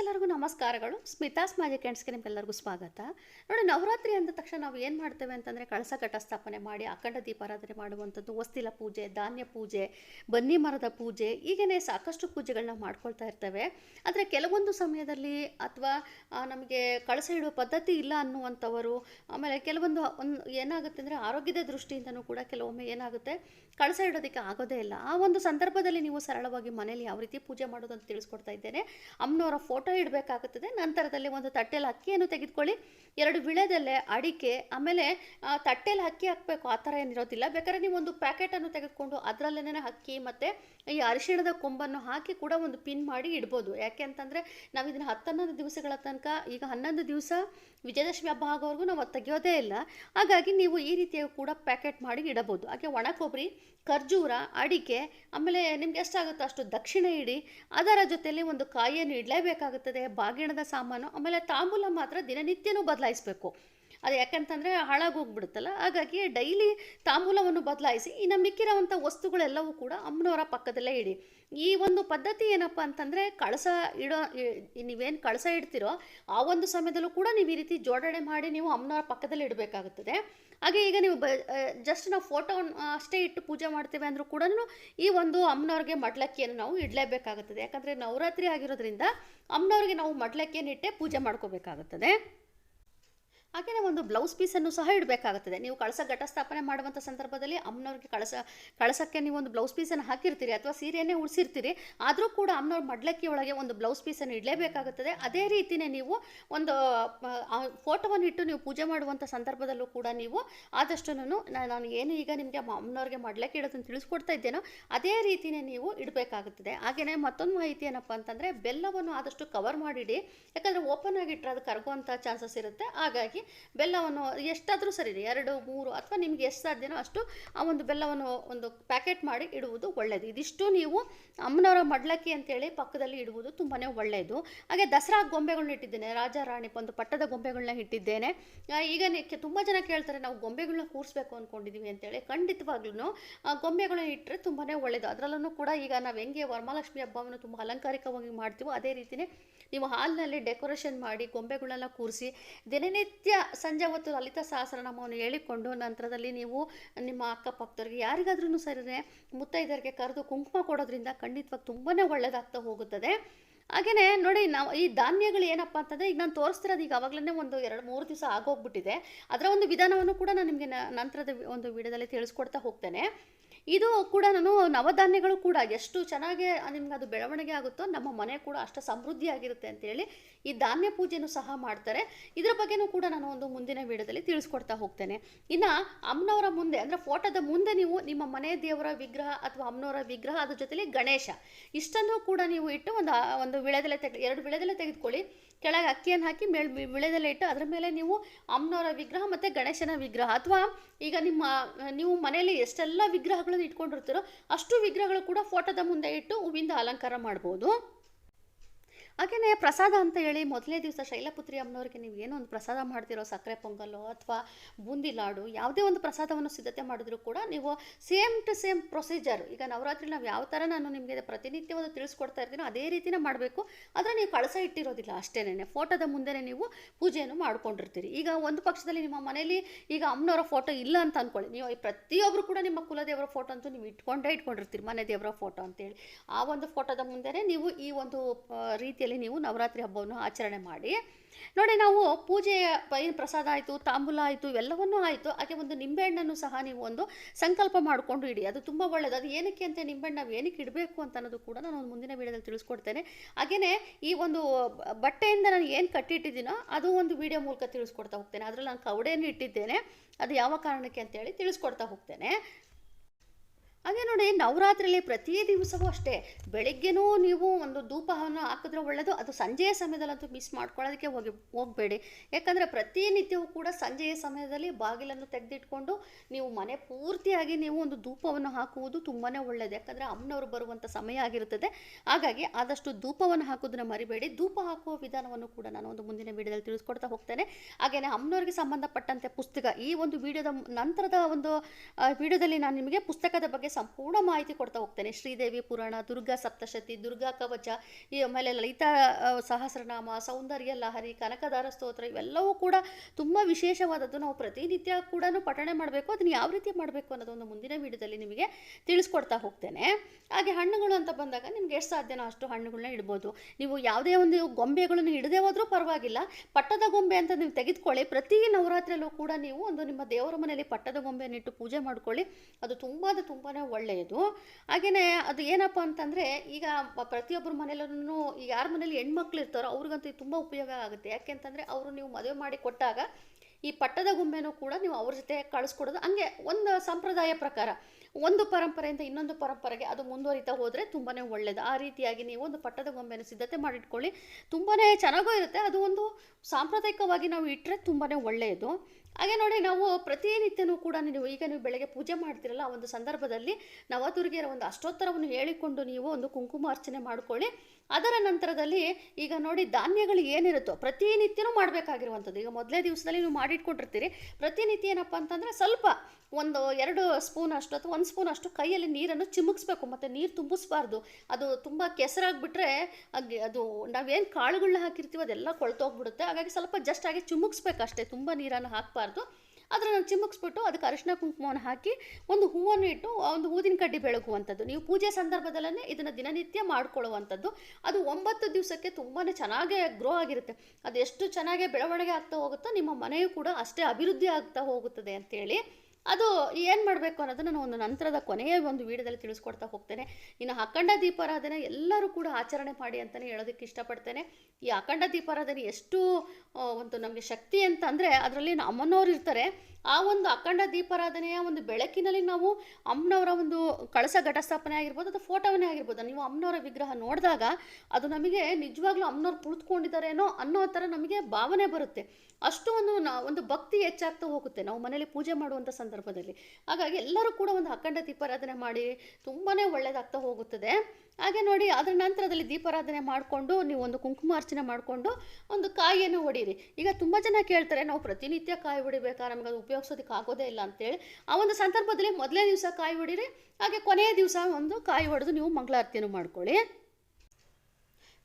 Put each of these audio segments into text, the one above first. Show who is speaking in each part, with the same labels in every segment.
Speaker 1: ಎಲ್ಲರಿಗೂ ನಮಸ್ಕಾರಗಳು. ಸ್ಮಿತಾಸ್ ಮ್ಯಾಜಿಕ್ ಎಂಡ್ಸ್ಗೆ ನಿಮ್ಗೆಲ್ಲರಿಗೂ ಸ್ವಾಗತ. ನೋಡಿ, ನವರಾತ್ರಿ ಅಂದ ತಕ್ಷಣ ನಾವು ಏನು ಮಾಡ್ತೇವೆ ಅಂತಂದರೆ, ಕಳಸ ಘಟ ಸ್ಥಾಪನೆ ಮಾಡಿ, ಅಖಂಡ ದೀಪಾರಾಧನೆ ಮಾಡುವಂಥದ್ದು, ವಸ್ತಿಲ ಪೂಜೆ, ಧಾನ್ಯ ಪೂಜೆ, ಬನ್ನಿ ಮರದ ಪೂಜೆ ಹೀಗೇ ಸಾಕಷ್ಟು ಪೂಜೆಗಳನ್ನ ಮಾಡ್ಕೊಳ್ತಾ ಇರ್ತೇವೆ. ಆದರೆ ಕೆಲವೊಂದು ಸಮಯದಲ್ಲಿ ಅಥವಾ ನಮಗೆ ಕಳಸ ಇಡುವ ಪದ್ಧತಿ ಇಲ್ಲ ಅನ್ನುವಂಥವರು, ಆಮೇಲೆ ಕೆಲವೊಂದು ಒಂದು ಏನಾಗುತ್ತೆ ಅಂದರೆ, ಆರೋಗ್ಯದ ದೃಷ್ಟಿಯಿಂದನೂ ಕೂಡ ಕೆಲವೊಮ್ಮೆ ಏನಾಗುತ್ತೆ, ಕಳಸ ಇಡೋದಕ್ಕೆ ಆಗೋದೇ ಇಲ್ಲ. ಆ ಒಂದು ಸಂದರ್ಭದಲ್ಲಿ ನೀವು ಸರಳವಾಗಿ ಮನೇಲಿ ಯಾವ ರೀತಿ ಪೂಜೆ ಮಾಡೋದು ಅಂತ ತಿಳಿಸ್ಕೊಡ್ತಾ ಇದ್ದೇನೆ. ಅಮ್ಮನವರ ಫೋಟೋ ಇಡಬೇಕಾಗುತ್ತದೆ. ನಂತರದಲ್ಲಿ ಒಂದು ತಟ್ಟೆಲಿ ಅಕ್ಕಿಯನ್ನು ತೆಗೆದುಕೊಳ್ಳಿ. ಎರಡು ವಿಳೆದೆಲೆ ಅಡಿಕೆ, ಆಮೇಲೆ ತಟ್ಟೆಲಿ ಅಕ್ಕಿ ಹಾಕಬೇಕು. ಆ ಥರ ಏನಿರೋದಿಲ್ಲ. ಬೇಕಾದ್ರೆ ನೀವು ಒಂದು ಪ್ಯಾಕೆಟನ್ನು ತೆಗೆದುಕೊಂಡು ಅದರಲ್ಲೇನೆ ಅಕ್ಕಿ ಮತ್ತು ಈ ಅರಿಶಿಣದ ಕೊಂಬನ್ನು ಹಾಕಿ ಕೂಡ ಒಂದು ಪಿನ್ ಮಾಡಿ ಇಡ್ಬೋದು. ಯಾಕೆ ಅಂತಂದರೆ ನಾವು ಇದನ್ನು ಹತ್ತನ್ನೊಂದು ದಿವಸಗಳ ತನಕ, ಈಗ ಹನ್ನೊಂದು ದಿವಸ ವಿಜಯದಶಮಿ ಹಬ್ಬ ಆಗೋವರೆಗೂ ನಾವು ಅದು ತೆಗೆಯೋದೇ ಇಲ್ಲ. ಹಾಗಾಗಿ ನೀವು ಈ ರೀತಿಯಾಗಿ ಕೂಡ ಪ್ಯಾಕೆಟ್ ಮಾಡಿ ಇಡಬಹುದು. ಹಾಗೆ ಒಣ ಕೊಬ್ಬರಿ ಖರ್ಜೂರ, ಅಡಿಕೆ, ಆಮೇಲೆ ನಿಮ್ಗೆ ಎಷ್ಟಾಗುತ್ತೋ ಅಷ್ಟು ದಕ್ಷಿಣ ಇಡಿ, ಅದರ ಜೊತೆಯಲ್ಲಿ ಒಂದು ಕಾಯಿಯನ್ನು ಇಡಲೇಬೇಕಾಗುತ್ತದೆ, ಬಾಗಿಣದ ಸಾಮಾನು, ಆಮೇಲೆ ತಾಂಬೂಲ ಮಾತ್ರ ದಿನನಿತ್ಯನೂ ಬದಲಾಯಿಸಬೇಕು. ಅದು ಯಾಕಂತಂದರೆ ಹಾಳಾಗೋಗ್ಬಿಡುತ್ತಲ್ಲ? ಹಾಗಾಗಿ ಡೈಲಿ ತಾಂಬೂಲವನ್ನು ಬದಲಾಯಿಸಿ ಇನ್ನು ಮಿಕ್ಕಿರೋವಂಥ ವಸ್ತುಗಳೆಲ್ಲವೂ ಕೂಡ ಅಮ್ಮನವರ ಪಕ್ಕದಲ್ಲೇ ಇಡಿ. ಈ ಒಂದು ಪದ್ಧತಿ ಏನಪ್ಪ ಅಂತಂದರೆ ಕಳಸ ಇಡೋ ನೀವೇನು ಕಳಸ ಇಡ್ತೀರೋ, ಆ ಒಂದು ಸಮಯದಲ್ಲೂ ಕೂಡ ನೀವು ಈ ರೀತಿ ಜೋಡಣೆ ಮಾಡಿ ನೀವು ಅಮ್ಮನವರ ಪಕ್ಕದಲ್ಲಿ ಇಡಬೇಕಾಗುತ್ತದೆ. ಹಾಗೆ ಈಗ ನೀವು ಬ ಜಸ್ಟ್ ನಾವು ಫೋಟೋ ಅಷ್ಟೇ ಇಟ್ಟು ಪೂಜೆ ಮಾಡ್ತೇವೆ ಅಂದರೂ ಕೂಡ ಈ ಒಂದು ಅಮ್ಮನವ್ರಿಗೆ ಮಡ್ಲಕ್ಕಿಯನ್ನು ನಾವು ಇಡಲೇಬೇಕಾಗುತ್ತದೆ. ಯಾಕಂದರೆ ನವರಾತ್ರಿ ಆಗಿರೋದ್ರಿಂದ ಅಮ್ಮನವ್ರಿಗೆ ನಾವು ಮಡ್ಲಕ್ಕಿಯನ್ನು ಇಟ್ಟೇ ಪೂಜೆ ಮಾಡ್ಕೋಬೇಕಾಗುತ್ತದೆ. ಹಾಗೆಯೇ ಒಂದು ಬ್ಲೌಸ್ ಪೀಸನ್ನು ಸಹ ಇಡಬೇಕಾಗುತ್ತದೆ. ನೀವು ಕಳಸ ಘಟಸ್ಥಾಪನೆ ಮಾಡುವಂಥ ಸಂದರ್ಭದಲ್ಲಿ ಅಮ್ಮನವ್ರಿಗೆ ಕಳಸ, ಕಳಸಕ್ಕೆ ನೀವು ಒಂದು ಬ್ಲೌಸ್ ಪೀಸನ್ನು ಹಾಕಿರ್ತೀರಿ ಅಥವಾ ಸೀರೆಯನ್ನೇ ಉಳಿಸಿರ್ತೀರಿ ಆದರೂ ಕೂಡ ಅಮ್ಮನವ್ರ ಮಡ್ಲಕ್ಕಿ ಒಳಗೆ ಒಂದು ಬ್ಲೌಸ್ ಪೀಸನ್ನು ಇಡಲೇಬೇಕಾಗುತ್ತದೆ. ಅದೇ ರೀತಿಯೇ ನೀವು ಒಂದು ಫೋಟೋವನ್ನು ಇಟ್ಟು ನೀವು ಪೂಜೆ ಮಾಡುವಂಥ ಸಂದರ್ಭದಲ್ಲೂ ಕೂಡ ನೀವು ಆದಷ್ಟು ನಾನು ಏನು ಈಗ ನಿಮಗೆ ಅಮ್ಮನವ್ರಿಗೆ ಮಡ್ಲಕ್ಕಿ ಇಡೋದನ್ನು ತಿಳಿಸ್ಕೊಡ್ತಾ ಇದ್ದೇನೋ, ಅದೇ ರೀತಿಯೇ ನೀವು ಇಡಬೇಕಾಗುತ್ತದೆ. ಹಾಗೆಯೇ ಮತ್ತೊಂದು ಮಾಹಿತಿ ಏನಪ್ಪ ಅಂತಂದರೆ, ಬೆಲ್ಲವನ್ನು ಆದಷ್ಟು ಕವರ್ ಮಾಡಿಡಿ, ಯಾಕಂದರೆ ಓಪನ್ ಆಗಿಟ್ಟರೆ ಅದು ಕರಗುವಂಥ ಚಾನ್ಸಸ್ ಇರುತ್ತೆ. ಹಾಗಾಗಿ ಬೆಲ್ಲವನ್ನು ಎಷ್ಟಾದರೂ ಸರಿ ಎರಡು, ಮೂರು ಅಥವಾ ನಿಮಗೆ ಎಷ್ಟು ಸಾಧ್ಯನೋ ಅಷ್ಟು ಆ ಒಂದು ಬೆಲ್ಲವನ್ನು ಒಂದು ಪ್ಯಾಕೆಟ್ ಮಾಡಿ ಇಡುವುದು ಒಳ್ಳೆಯದು ಇದಿಷ್ಟು ನೀವು ಅಮ್ಮನವರ ಮಡ್ಲಕ್ಕಿ ಅಂತೇಳಿ ಪಕ್ಕದಲ್ಲಿ ಇಡುವುದು ತುಂಬಾ ಒಳ್ಳೆಯದು ಹಾಗೆ ದಸರಾ ಗೊಂಬೆಗಳನ್ನ ಇಟ್ಟಿದ್ದೇನೆ, ರಾಜ ರಾಣಿ ಒಂದು ಪಟ್ಟದ ಗೊಂಬೆಗಳನ್ನ ಇಟ್ಟಿದ್ದೇನೆ. ಈಗ ತುಂಬ ಜನ ಕೇಳ್ತಾರೆ, ನಾವು ಗೊಂಬೆಗಳನ್ನ ಕೂರಿಸ್ಬೇಕು ಅಂದ್ಕೊಂಡಿದ್ದೀವಿ ಅಂತೇಳಿ. ಖಂಡಿತವಾಗ್ಲೂ ಗೊಂಬೆಗಳನ್ನ ಇಟ್ಟರೆ ತುಂಬಾ ಒಳ್ಳೆಯದು ಅದರಲ್ಲೂ ಕೂಡ ಈಗ ನಾವು ಹೆಂಗೆ ವರಮಹಾಲಕ್ಷ್ಮಿ ಹಬ್ಬವನ್ನು ತುಂಬ ಅಲಂಕಾರಿಕವಾಗಿ ಮಾಡ್ತೀವೋ ಅದೇ ರೀತಿಯೇ ನೀವು ಹಾಲ್ನಲ್ಲಿ ಡೆಕೋರೇಷನ್ ಮಾಡಿ ಗೊಂಬೆಗಳನ್ನ ಕೂರಿಸಿ ದಿನನಿತ್ಯ ಸಂಜೆ ಹೊತ್ತು ಲಲಿತ ಸಹಸ್ರನಾಮವನ್ನು ಹೇಳಿಕೊಂಡು ನಂತರದಲ್ಲಿ ನೀವು ನಿಮ್ಮ ಅಕ್ಕಪಕ್ಕದವ್ರಿಗೆ ಯಾರಿಗಾದ್ರೂ ಸರಿ ಮುತ್ತೈದರಿಗೆ ಕರೆದು ಕುಂಕುಮ ಕೊಡೋದ್ರಿಂದ ಖಂಡಿತವಾಗಿ ತುಂಬಾ ಒಳ್ಳೆಯದಾಗ್ತಾ ಹೋಗುತ್ತದೆ. ಹಾಗೆಯೇ ನೋಡಿ ನಾವು ಈ ಧಾನ್ಯಗಳು ಏನಪ್ಪ ಅಂತಂದರೆ ಈಗ ನಾನು ತೋರಿಸ್ತಿರೋದು ಈಗ ಅವಾಗಲೇ ಒಂದು ಎರಡು, ಮೂರು ದಿವಸ ಆಗೋಗ್ಬಿಟ್ಟಿದೆ. ಅದರ ಒಂದು ವಿಧಾನವನ್ನು ಕೂಡ ನಾನು ನಿಮಗೆ ನಂತರದ ಒಂದು ವಿಡಿಯೋದಲ್ಲಿ ತಿಳಿಸ್ಕೊಡ್ತಾ ಹೋಗ್ತೇನೆ. ಇದು ಕೂಡ ನಾನು ನವಧಾನ್ಯಗಳು ಕೂಡ ಎಷ್ಟು ಚೆನ್ನಾಗಿ, ನಿಮ್ಗೆ ಅದು ಬೆಳವಣಿಗೆ ಆಗುತ್ತೋ, ನಮ್ಮ ಮನೆ ಕೂಡ ಅಷ್ಟು ಸಮೃದ್ಧಿಯಾಗಿರುತ್ತೆ ಅಂತೇಳಿ ಈ ಧಾನ್ಯ ಪೂಜೆನೂ ಸಹ ಮಾಡ್ತಾರೆ. ಇದರ ಬಗ್ಗೆನೂ ಕೂಡ ನಾನು ಒಂದು ಮುಂದಿನ ವಿಡಿಯೋದಲ್ಲಿ ತಿಳಿಸ್ಕೊಡ್ತಾ ಹೋಗ್ತೇನೆ. ಇನ್ನು ಅಮ್ಮನವರ ಮುಂದೆ, ಅಂದರೆ ಫೋಟೋದ ಮುಂದೆ ನೀವು ನಿಮ್ಮ ಮನೆ ದೇವರ ವಿಗ್ರಹ ಅಥವಾ ಅಮ್ಮನವರ ವಿಗ್ರಹ ಅದ್ರ ಜೊತೆಲಿ ಗಣೇಶ, ಇಷ್ಟನ್ನು ಕೂಡ ನೀವು ಇಟ್ಟು ಒಂದು ಒಂದು ವಿಳೆದೆಲೆ ತೆಗೆ ಎರಡು ವಿಳೆದೆಲೆ ತೆಗೆದುಕೊಳ್ಳಿ. ಕೆಳಗೆ ಅಕ್ಕಿಯನ್ನು ಹಾಕಿ ಮೇಲ್ ವಿಳೆದೆಲೆ ಇಟ್ಟು ಅದರ ಮೇಲೆ ನೀವು ಅಮ್ಮನವರ ವಿಗ್ರಹ ಮತ್ತು ಗಣೇಶನ ವಿಗ್ರಹ ಅಥವಾ ಈಗ ನಿಮ್ಮ, ನೀವು ಮನೆಯಲ್ಲಿ ಎಷ್ಟೆಲ್ಲ ವಿಗ್ರಹಗಳನ್ನು ಇಟ್ಕೊಂಡಿರ್ತೀರೋ ಅಷ್ಟು ವಿಗ್ರಹಗಳು ಕೂಡ ಫೋಟೋದ ಮುಂದೆ ಇಟ್ಟು ಹೂವಿಂದ ಅಲಂಕಾರ ಮಾಡ್ಬೋದು. ಹಾಗೆಯೇ ಪ್ರಸಾದ ಅಂತ ಹೇಳಿ ಮೊದಲನೇ ದಿವಸ ಶೈಲಪುತ್ರಿ ಅಮ್ಮನವ್ರಿಗೆ ನೀವು ಏನೋ ಒಂದು ಪ್ರಸಾದ ಮಾಡ್ತಿರೋ ಸಕ್ಕರೆ ಪೊಂಗಲ್ಲು ಅಥವಾ ಬೂಂದಿ ಲಾಡು ಯಾವುದೇ ಒಂದು ಪ್ರಸಾದವನ್ನು ಸಿದ್ಧತೆ ಮಾಡಿದ್ರು ಕೂಡ ನೀವು ಸೇಮ್ ಟು ಸೇಮ್ ಪ್ರೊಸೀಜರ್ ಈಗ ನವರಾತ್ರಿ ನಾವು ಯಾವ ಥರ ನಾನು ನಿಮಗೆ ಪ್ರತಿನಿತ್ಯವಾದ ತಿಳಿಸ್ಕೊಡ್ತಾ ಇರ್ತೀನೋ ಅದೇ ರೀತಿನೇ ಮಾಡಬೇಕು. ಆದರೆ ನೀವು ಕಳಸ ಇಟ್ಟಿರೋದಿಲ್ಲ ಅಷ್ಟೇನೆ ಫೋಟೋದ ಮುಂದೆನೇ ನೀವು ಪೂಜೆಯನ್ನು ಮಾಡ್ಕೊಂಡಿರ್ತೀರಿ. ಈಗ ಒಂದು ಪಕ್ಷದಲ್ಲಿ ನಿಮ್ಮ ಮನೆಯಲ್ಲಿ ಈಗ ಅಮ್ಮನವರ ಫೋಟೋ ಇಲ್ಲ ಅಂತ ಅಂದ್ಕೊಳ್ಳಿ ನೀವು ಈ ಪ್ರತಿಯೊಬ್ಬರು ಕೂಡ ನಿಮ್ಮ ಕುಲದೇವರ ಫೋಟೋ ಅಂತೂ ನೀವು ಇಟ್ಕೊಂಡೇ ಇಟ್ಕೊಂಡಿರ್ತೀರಿ ಮನೆ ದೇವರ ಫೋಟೋ ಅಂತೇಳಿ. ಆ ಒಂದು ಫೋಟೋದ ಮುಂದೆನೇ ನೀವು ಈ ಒಂದು ಆ, ರೀತಿಯಲ್ಲಿ ನೀವು ನವರಾತ್ರಿ ಹಬ್ಬವನ್ನು ಆಚರಣೆ ಮಾಡಿ. ನೋಡಿ, ನಾವು ಪೂಜೆಯ ಏನು ಪ್ರಸಾದ ಆಯಿತು, ತಾಂಬೂಲ ಆಯಿತು, ಇವೆಲ್ಲವನ್ನೂ ಆಯಿತು. ಹಾಗೆ ಒಂದು ನಿಂಬೆಹಣ್ಣನ್ನು ಸಹ ನೀವು ಒಂದು ಸಂಕಲ್ಪ ಮಾಡಿಕೊಂಡು ಇಡಿ. ಅದು ತುಂಬ ಒಳ್ಳೆಯದು ಅದು ಏನಕ್ಕೆ ಅಂತ, ನಿಂಬೆಹಣ್ಣು ನಾವು ಏನಕ್ಕೆ ಇಡಬೇಕು ಅಂತ ಅನ್ನೋದು ಕೂಡ ನಾನು ಒಂದು ಮುಂದಿನ ವೀಡಿಯೋದಲ್ಲಿ ತಿಳಿಸ್ಕೊಡ್ತೇನೆ. ಹಾಗೆಯೇ ಈ ಒಂದು ಬಟ್ಟೆಯಿಂದ ನಾನು ಏನು ಕಟ್ಟಿಟ್ಟಿದ್ದೀನೋ ಅದು ಒಂದು ವಿಡಿಯೋ ಮೂಲಕ ತಿಳಿಸ್ಕೊಡ್ತಾ ಹೋಗ್ತೇನೆ. ಅದರಲ್ಲಿ ನಾನು ಕವಡೆಯನ್ನು ಇಟ್ಟಿದ್ದೇನೆ. ಅದು ಯಾವ ಕಾರಣಕ್ಕೆ ಅಂತೇಳಿ ತಿಳಿಸ್ಕೊಡ್ತಾ ಹೋಗ್ತೇನೆ. ಹಾಗೆ ನೋಡಿ, ನವರಾತ್ರಿಯಲ್ಲಿ ಪ್ರತಿ ದಿವಸವೂ ಅಷ್ಟೇ, ಬೆಳಿಗ್ಗೆನೂ ನೀವು ಒಂದು ಧೂಪವನ್ನು ಹಾಕಿದ್ರೆ ಒಳ್ಳೆಯದು ಅದು ಸಂಜೆಯ ಸಮಯದಲ್ಲಂತೂ ಮಿಸ್ ಮಾಡ್ಕೊಳ್ಳೋದಕ್ಕೆ ಹೋಗಿ, ಹೋಗಬೇಡಿ. ಯಾಕಂದರೆ ಪ್ರತಿನಿತ್ಯವೂ ಕೂಡ ಸಂಜೆಯ ಸಮಯದಲ್ಲಿ ಬಾಗಿಲನ್ನು ತೆಗೆದಿಟ್ಕೊಂಡು ನೀವು ಮನೆ ಪೂರ್ತಿಯಾಗಿ ನೀವು ಒಂದು ಧೂಪವನ್ನು ಹಾಕುವುದು ತುಂಬಾ ಒಳ್ಳೆಯದು ಯಾಕಂದರೆ ಅಮ್ಮನವರು ಬರುವಂಥ ಸಮಯ ಆಗಿರುತ್ತದೆ. ಹಾಗಾಗಿ ಆದಷ್ಟು ಧೂಪವನ್ನು ಹಾಕೋದನ್ನ ಮರಿಬೇಡಿ. ಧೂಪ ಹಾಕುವ ವಿಧಾನವನ್ನು ಕೂಡ ನಾನು ಒಂದು ಮುಂದಿನ ವಿಡಿಯೋದಲ್ಲಿ ತಿಳಿಸ್ಕೊಡ್ತಾ ಹೋಗ್ತೇನೆ. ಹಾಗೆಯೇ ಅಮ್ಮನವರಿಗೆ ಸಂಬಂಧಪಟ್ಟಂತೆ ಪುಸ್ತಕ, ಈ ಒಂದು ವಿಡಿಯೋದ ನಂತರದ ಒಂದು ವಿಡಿಯೋದಲ್ಲಿ ನಾನು ನಿಮಗೆ ಪುಸ್ತಕದ ಬಗ್ಗೆ ಸಂಪೂರ್ಣ ಮಾಹಿತಿ ಕೊಡ್ತಾ ಹೋಗ್ತೇನೆ. ಶ್ರೀದೇವಿ ಪುರಾಣ, ದುರ್ಗಾ ಸಪ್ತಶತಿ, ದುರ್ಗಾ ಕವಚ, ಈ ಆಮೇಲೆ ಲಲಿತಾ ಸಹಸ್ರನಾಮ, ಸೌಂದರ್ಯ ಲಹರಿ, ಕನಕದಾರ ಸ್ತೋತ್ರ ಇವೆಲ್ಲವೂ ಕೂಡ ತುಂಬ ವಿಶೇಷವಾದದ್ದು. ನಾವು ಪ್ರತಿನಿತ್ಯ ಕೂಡ ಪಠಣೆ ಮಾಡಬೇಕು, ಅದನ್ನು ಯಾವ ರೀತಿ ಮಾಡಬೇಕು ಅನ್ನೋದೊಂದು ಮುಂದಿನ ವಿಡಿಯೋದಲ್ಲಿ ನಿಮಗೆ ತಿಳಿಸ್ಕೊಡ್ತಾ ಹೋಗ್ತೇನೆ. ಹಾಗೆ ಹಣ್ಣುಗಳು ಅಂತ ಬಂದಾಗ ನಿಮ್ಗೆ ಎಷ್ಟು ಸಾಧ್ಯನೋ ಅಷ್ಟು ಹಣ್ಣುಗಳನ್ನ ಇಡ್ಬೋದು. ನೀವು ಯಾವುದೇ ಒಂದು ಗೊಂಬೆಗಳನ್ನು ಹಿಡದೆ ಹೋದರೂ ಪರವಾಗಿಲ್ಲ. ಪಟ್ಟದ ಗೊಂಬೆ ಅಂತ ನೀವು ತೆಗೆದುಕೊಳ್ಳಿ. ಪ್ರತಿ ನವರಾತ್ರಿಯಲ್ಲೂ ಕೂಡ ನೀವು ಒಂದು ನಿಮ್ಮ ದೇವರ ಮನೆಯಲ್ಲಿ ಪಟ್ಟದ ಗೊಂಬೆಯನ್ನು ಇಟ್ಟು ಪೂಜೆ ಮಾಡ್ಕೊಳ್ಳಿ. ಅದು ತುಂಬ ತುಂಬಾ ಒಳ್ಳೆಯದು. ಹಾಗೆಯೇ ಅದು ಏನಪ್ಪ ಅಂತಂದರೆ ಈಗ ಪ್ರತಿಯೊಬ್ಬರ ಈಗ ಯಾರ ಮನೇಲಿ ಹೆಣ್ಮಕ್ಳು ಇರ್ತಾರೋ ಅವ್ರಿಗಂತೂ ತುಂಬ ಉಪಯೋಗ ಆಗುತ್ತೆ. ಯಾಕೆಂತಂದರೆ ಅವರು ನೀವು ಮದುವೆ ಮಾಡಿ ಕೊಟ್ಟಾಗ ಈ ಪಟ್ಟದ ಗೊಂಬೆನೂ ಕೂಡ ನೀವು ಅವ್ರ ಜೊತೆ ಕಳಿಸ್ಕೊಡೋದು. ಹಂಗೆ ಒಂದು ಸಂಪ್ರದಾಯ ಪ್ರಕಾರ ಒಂದು ಪರಂಪರೆಯಿಂದ ಇನ್ನೊಂದು ಪರಂಪರೆಗೆ ಅದು ಮುಂದುವರಿತಾ ಹೋದರೆ ತುಂಬಾ ಒಳ್ಳೆಯದು ಆ ರೀತಿಯಾಗಿ ನೀವು ಒಂದು ಪಟ್ಟದ ಗೊಂಬೆಯನ್ನು ಸಿದ್ಧತೆ ಮಾಡಿಟ್ಕೊಳ್ಳಿ. ತುಂಬಾ ಚೆನ್ನಾಗೂ ಇರುತ್ತೆ. ಅದು ಒಂದು ಸಾಂಪ್ರದಾಯಿಕವಾಗಿ ನಾವು ಇಟ್ಟರೆ ತುಂಬಾ ಒಳ್ಳೆಯದು ಹಾಗೆ ನೋಡಿ, ನಾವು ಪ್ರತಿನಿತ್ಯನೂ ಕೂಡ ನೀವು, ಈಗ ನೀವು ಬೆಳಗ್ಗೆ ಪೂಜೆ ಮಾಡ್ತಿರಲ್ಲ, ಆ ಒಂದು ಸಂದರ್ಭದಲ್ಲಿ ನವದುರ್ಗಿಯರ ಒಂದು ಅಷ್ಟೋತ್ತರವನ್ನು ಹೇಳಿಕೊಂಡು ನೀವು ಒಂದು ಕುಂಕುಮ ಅರ್ಚನೆ ಮಾಡ್ಕೊಳ್ಳಿ. ಅದರ ನಂತರದಲ್ಲಿ ಈಗ ನೋಡಿ ಧಾನ್ಯಗಳು ಏನಿರುತ್ತೋ ಪ್ರತಿನಿತ್ಯನೂ ಮಾಡಬೇಕಾಗಿರುವಂಥದ್ದು. ಈಗ ಮೊದಲೇ ದಿವಸದಲ್ಲಿ ನೀವು ಮಾಡಿಟ್ಕೊಂಡಿರ್ತೀರಿ. ಪ್ರತಿನಿತ್ಯ ಏನಪ್ಪ ಅಂತಂದರೆ ಸ್ವಲ್ಪ ಒಂದು ಎರಡು ಸ್ಪೂನ್ ಅಷ್ಟು ಅಥವಾ ಒಂದು ಸ್ಪೂನ್ ಅಷ್ಟು ಕೈಯಲ್ಲಿ ನೀರನ್ನು ಚಿಮುಕ್ಸ್ಬೇಕು. ಮತ್ತು ನೀರು ತುಂಬಿಸ್ಬಾರ್ದು. ಅದು ತುಂಬ ಕೆಸರಾಗ್ಬಿಟ್ರೆ ಅದು ನಾವೇನು ಕಾಳುಗಳನ್ನ ಹಾಕಿರ್ತೀವಿ ಅದೆಲ್ಲ ಕೊಳ್ತೋಗ್ಬಿಡುತ್ತೆ. ಹಾಗಾಗಿ ಸ್ವಲ್ಪ ಜಸ್ಟ್ ಆಗಿ ಚಿಮುಕ್ಸ್ಬೇಕು ಅಷ್ಟೇ ತುಂಬ ನೀರನ್ನು ಹಾಕಬಾರ್ದು. ಅದನ್ನು ಚಿಮುಕ್ಸ್ಬಿಟ್ಟು ಅದಕ್ಕೆ ಅರಿಶಿನ ಕುಂಕುಮವನ್ನು ಹಾಕಿ ಒಂದು ಹೂವನ್ನು ಇಟ್ಟು ಒಂದು ಹೂವಿನ ಕಡ್ಡಿ ಬೆಳಗುವಂಥದ್ದು. ನೀವು ಪೂಜೆ ಸಂದರ್ಭದಲ್ಲೇ ಇದನ್ನು ದಿನನಿತ್ಯ ಮಾಡ್ಕೊಳ್ಳುವಂಥದ್ದು. ಅದು ಒಂಬತ್ತು ದಿವಸಕ್ಕೆ ತುಂಬಾ ಚೆನ್ನಾಗೇ ಗ್ರೋ ಆಗಿರುತ್ತೆ. ಅದು ಎಷ್ಟು ಚೆನ್ನಾಗಿ ಬೆಳವಣಿಗೆ ಆಗ್ತಾ ಹೋಗುತ್ತೋ ನಿಮ್ಮ ಮನೆಯೂ ಕೂಡ ಅಷ್ಟೇ ಅಭಿವೃದ್ಧಿ ಆಗ್ತಾ ಹೋಗುತ್ತದೆ ಅಂತೇಳಿ ಅದು ಏನು ಮಾಡಬೇಕು ಅನ್ನೋದನ್ನು ನಾನು ಒಂದು ನಂತರದ ಕೊನೆಯ ಒಂದು ವಿಡಿಯೋದಲ್ಲಿ ತಿಳಿಸ್ಕೊಡ್ತಾ ಹೋಗ್ತೇನೆ. ಇನ್ನು ಅಖಂಡ ದೀಪಾರಾಧನೆ ಎಲ್ಲರೂ ಕೂಡ ಆಚರಣೆ ಮಾಡಿ ಅಂತಲೇ ಹೇಳೋದಕ್ಕೆ ಇಷ್ಟಪಡ್ತೇನೆ. ಈ ಅಖಂಡ ದೀಪಾರಾಧನೆ ಎಷ್ಟು ಒಂದು ನಮಗೆ ಶಕ್ತಿ ಅಂತ ಅಂದರೆ ಅದರಲ್ಲಿ ಅಮ್ಮನವ್ರು ಇರ್ತಾರೆ. ಆ ಒಂದು ಅಖಂಡ ದೀಪಾರಾಧನೆಯ ಒಂದು ಬೆಳಕಿನಲ್ಲಿ ನಾವು ಅಮ್ಮನವರ ಒಂದು ಕಳಸ ಘಟಸ್ಥಾಪನೆ ಆಗಿರ್ಬೋದು ಅಥವಾ ಫೋಟೋವನ್ನೇ ಆಗಿರ್ಬೋದು, ನೀವು ಅಮ್ಮನವರ ವಿಗ್ರಹ ನೋಡಿದಾಗ ಅದು ನಮಗೆ ನಿಜವಾಗ್ಲೂ ಅಮ್ಮನವ್ರು ಕುಳಿತುಕೊಂಡಿದ್ದಾರೇನೋ ಅನ್ನೋ ಥರ ನಮಗೆ ಭಾವನೆ ಬರುತ್ತೆ. ಅಷ್ಟು ಒಂದು ಒಂದು ಭಕ್ತಿ ಹೆಚ್ಚಾಗ್ತಾ ಹೋಗುತ್ತೆ. ನಾವು ಮನೇಲಿ ಪೂಜೆ ಮಾಡುವಂಥ ಸಂದರ್ಭದಲ್ಲಿ. ಹಾಗಾಗಿ ಎಲ್ಲರೂ ಕೂಡ ಒಂದು ಅಖಂಡ ದೀಪಾರಾಧನೆ ಮಾಡಿ ತುಂಬಾ ಒಳ್ಳೆಯದಾಗ್ತಾ ಹೋಗುತ್ತದೆ. ಹಾಗೆ ನೋಡಿ, ಅದರ ನಂತರದಲ್ಲಿ ದೀಪಾರಾಧನೆ ಮಾಡಿಕೊಂಡು ನೀವು ಒಂದು ಕುಂಕುಮಾರ್ಚನೆ ಮಾಡಿಕೊಂಡು ಒಂದು ಕಾಯಿಯನ್ನು ಹೊಡೀರಿ. ಈಗ ತುಂಬ ಜನ ಕೇಳ್ತಾರೆ, ನಾವು ಪ್ರತಿನಿತ್ಯ ಕಾಯಿ ಹೊಡಿಬೇಕಾ ನಮಗೆ ಅದು ಉಪಯೋಗಿಸೋದಕ್ಕೆ ಆಗೋದೇ ಇಲ್ಲ ಅಂತೇಳಿ. ಆ ಒಂದು ಸಂದರ್ಭದಲ್ಲಿ ಮೊದಲನೇ ದಿವಸ ಕಾಯಿ ಹೊಡೀರಿ, ಹಾಗೆ ಕೊನೆಯ ದಿವಸ ಒಂದು ಕಾಯಿ ಹೊಡೆದು ನೀವು ಮಂಗಳಾರತಿಯನ್ನು ಮಾಡ್ಕೊಳ್ಳಿ.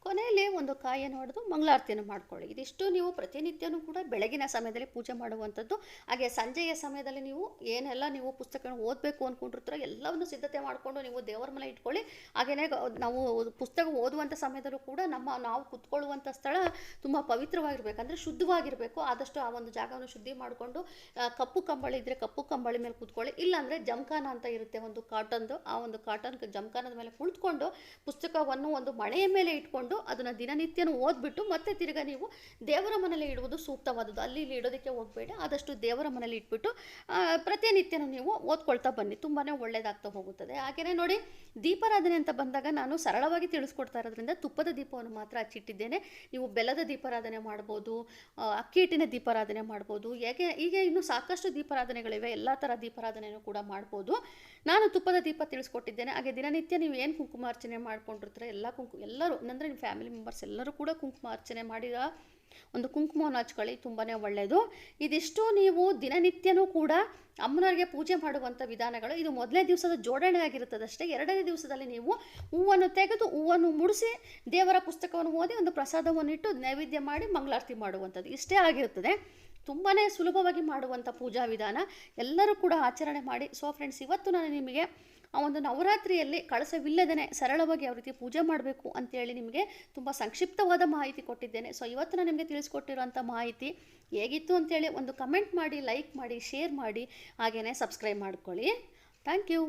Speaker 1: ಕೊನೆಯಲ್ಲಿ ಒಂದು ಕಾಯನ್ನು ಹೊಡೆದು ಮಂಗಳಾರತಿಯನ್ನು ಮಾಡ್ಕೊಳ್ಳಿ. ಇದಿಷ್ಟು ನೀವು ಪ್ರತಿನಿತ್ಯನೂ ಕೂಡ ಬೆಳಗಿನ ಸಮಯದಲ್ಲಿ ಪೂಜೆ ಮಾಡುವಂಥದ್ದು, ಹಾಗೆ ಸಂಜೆಯ ಸಮಯದಲ್ಲಿ ನೀವು ಏನೆಲ್ಲ ನೀವು ಪುಸ್ತಕಗಳನ್ನು ಓದಬೇಕು ಅಂದ್ಕೊಂಡಿರ್ತೀರೋ ಎಲ್ಲವನ್ನು ಸಿದ್ಧತೆ ಮಾಡಿಕೊಂಡು ನೀವು ದೇವರ ಮನೆ ಇಟ್ಕೊಳ್ಳಿ. ಹಾಗೆಯೇ ನಾವು ಪುಸ್ತಕ ಓದುವಂಥ ಸಮಯದಲ್ಲೂ ಕೂಡ ನಮ್ಮ ನಾವು ಕುತ್ಕೊಳ್ಳುವಂಥ ಸ್ಥಳ ತುಂಬ ಪವಿತ್ರವಾಗಿರಬೇಕಂದ್ರೆ ಶುದ್ಧವಾಗಿರಬೇಕು. ಆದಷ್ಟು ಆ ಒಂದು ಜಾಗವನ್ನು ಶುದ್ಧಿ ಮಾಡಿಕೊಂಡು ಕಪ್ಪು ಕಂಬಳಿ ಇದ್ದರೆ ಕಪ್ಪು ಕಂಬಳಿ ಮೇಲೆ ಕೂತ್ಕೊಳ್ಳಿ. ಇಲ್ಲಾಂದರೆ ಜಮಖಾನ ಅಂತ ಇರುತ್ತೆ ಒಂದು ಕಾಟನ್ದು, ಆ ಒಂದು ಕಾಟನ್ ಜಮಖಾನದ ಮೇಲೆ ಕುಳಿತುಕೊಂಡು ಪುಸ್ತಕವನ್ನು ಒಂದು ಮಳೆಯ ಮೇಲೆ ಇಟ್ಕೊಂಡು ಅದನ್ನು ದಿನನಿತ್ಯನೂ ಓದ್ಬಿಟ್ಟು ಮತ್ತೆ ತಿರ್ಗಾ ನೀವು ದೇವರ ಮನೇಲಿ ಇಡುವುದು ಸೂಕ್ತವಾದದ್ದು. ಅಲ್ಲಿ ಇಲ್ಲಿ ಇಡೋದಕ್ಕೆ ಹೋಗಬೇಡಿ. ಆದಷ್ಟು ದೇವರ ಮನೇಲಿ ಇಟ್ಬಿಟ್ಟು ಪ್ರತಿನಿತ್ಯನೂ ನೀವು ಓದ್ಕೊಳ್ತಾ ಬನ್ನಿ. ತುಂಬಾ ಒಳ್ಳೆಯದಾಗ್ತಾ ಹೋಗುತ್ತದೆ. ಹಾಗೆಯೇ ನೋಡಿ, ದೀಪಾರಾಧನೆ ಅಂತ ಬಂದಾಗ ನಾನು ಸರಳವಾಗಿ ತಿಳಿಸ್ಕೊಡ್ತಾ ಇರೋದ್ರಿಂದ ತುಪ್ಪದ ದೀಪವನ್ನು ಮಾತ್ರ ಹಚ್ಚಿಟ್ಟಿದ್ದೇನೆ. ನೀವು ಬೆಲ್ಲದ ದೀಪಾರಾಧನೆ ಮಾಡ್ಬೋದು ಅಕ್ಕಿ ಹಿಟ್ಟಿನ ದೀಪಾರಾಧನೆ ಮಾಡ್ಬೋದು, ಹೇಗೆ, ಹೀಗೆ ಇನ್ನೂ ಸಾಕಷ್ಟು ದೀಪಾರಾಧನೆಗಳಿವೆ. ಎಲ್ಲ ಥರ ದೀಪಾರಾಧನೆಯೂ ಕೂಡ ಮಾಡ್ಬೋದು. ನಾನು ತುಪ್ಪದ ದೀಪ ತಿಳಿಸ್ಕೊಟ್ಟಿದ್ದೇನೆ. ಹಾಗೆ ದಿನನಿತ್ಯ ನೀವು ಏನು ಕುಂಕುಮಾರ್ಚನೆ ಮಾಡ್ಕೊಂಡಿರ್ತಾರೆ, ಎಲ್ಲ ಕುಂಕು, ಎಲ್ಲರೂ ಅಂದರೆ ಫ್ಯಾಮಿಲಿ ಮೆಂಬರ್ಸ್ ಎಲ್ಲರೂ ಕೂಡ ಕುಂಕುಮ ಅರ್ಚನೆ ಮಾಡಿದ ಒಂದು ಕುಂಕುಮವನ್ನು ಹಚ್ಕೊಳ್ಳಿ ತುಂಬಾ ಒಳ್ಳೆಯದು. ಇದಿಷ್ಟು ನೀವು ದಿನನಿತ್ಯನೂ ಕೂಡ ಅಮ್ಮನವರಿಗೆ ಪೂಜೆ ಮಾಡುವಂಥ ವಿಧಾನಗಳು, ಇದು ಮೊದಲನೇ ದಿವಸದ ಜೋಡಣೆ ಆಗಿರುತ್ತದಷ್ಟೇ. ಎರಡನೇ ದಿವಸದಲ್ಲಿ ನೀವು ಹೂವನ್ನು ತೆಗೆದು ಹೂವನ್ನು ಮುಡಿಸಿ ದೇವರ ಪುಸ್ತಕವನ್ನು ಓದಿ ಒಂದು ಪ್ರಸಾದವನ್ನು ಇಟ್ಟು ನೈವೇದ್ಯ ಮಾಡಿ ಮಂಗಳಾರತಿ ಮಾಡುವಂಥದ್ದು. ಇಷ್ಟೇ ಆಗಿರುತ್ತದೆ. ತುಂಬಾ ಸುಲಭವಾಗಿ ಮಾಡುವಂಥ ಪೂಜಾ ವಿಧಾನ. ಎಲ್ಲರೂ ಕೂಡ ಆಚರಣೆ ಮಾಡಿ. ಸೊ ಫ್ರೆಂಡ್ಸ್ ಇವತ್ತು ನಾನು ನಿಮಗೆ ಆ ಒಂದು ನವರಾತ್ರಿಯಲ್ಲಿ ಕಳಸವಿಲ್ಲದೇ ಸರಳವಾಗಿ ಯಾವ ರೀತಿ ಪೂಜೆ ಮಾಡಬೇಕು ಅಂತೇಳಿ ನಿಮಗೆ ತುಂಬ ಸಂಕ್ಷಿಪ್ತವಾದ ಮಾಹಿತಿ ಕೊಟ್ಟಿದ್ದೇನೆ. ಸೊ ಇವತ್ತು ನಾನು ನಿಮಗೆ ತಿಳಿಸ್ಕೊಟ್ಟಿರುವಂಥ ಮಾಹಿತಿ ಹೇಗಿತ್ತು ಅಂತೇಳಿ ಒಂದು ಕಮೆಂಟ್ ಮಾಡಿ ಲೈಕ್ ಮಾಡಿ ಶೇರ್ ಮಾಡಿ ಹಾಗೆಯೇ ಸಬ್ಸ್ಕ್ರೈಬ್ ಮಾಡ್ಕೊಳ್ಳಿ. Thank you